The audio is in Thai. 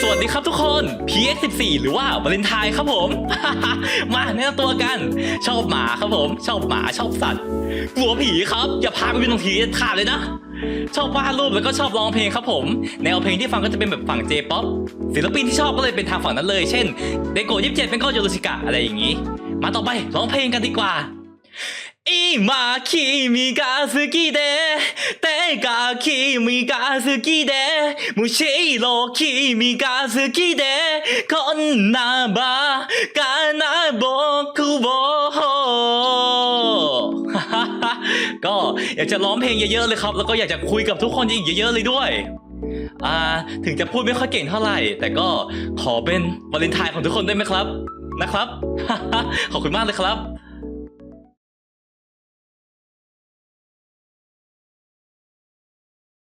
สวัสดีครับทุกคน PX14 หรือว่าวาเลนไทน์ครับผม มาแนะนำตัวกัน ชอบหมาครับผม ชอบหมาชอบสัตว์กลัวผีครับ อย่าพาไปเปนตรงทีขาดเลยนะชอบวาดรูปแล้วก็ชอบร้องเพลงครับผม แนวเพลงที่ฟังก็จะเป็นแบบฝั่ง J-POP ศิลปินที่ชอบก็เลยเป็นทางฝั่งนั้นเลย เช่นเดโกะ27เป็นก็โยรุชิกะอะไรอย่างนี้ มาต่อไปร้องเพลงกันดีกว่า 今君が好きでてか君が好きでむしろ君が好きでこんなバカな僕を ก็อยากจะร้องเพลงเยอะๆเลยครับ แล้วก็อยากจะคุยกับทุกคนอีกเยอะๆเลยด้วย อ่า ถึงจะพูดไม่ค่อยเก่งเท่าไหร่ แต่ก็ขอเป็นวาเลนไทน์ของทุกคนได้ไหมครับ นะครับ ขอบคุณมากเลยครับ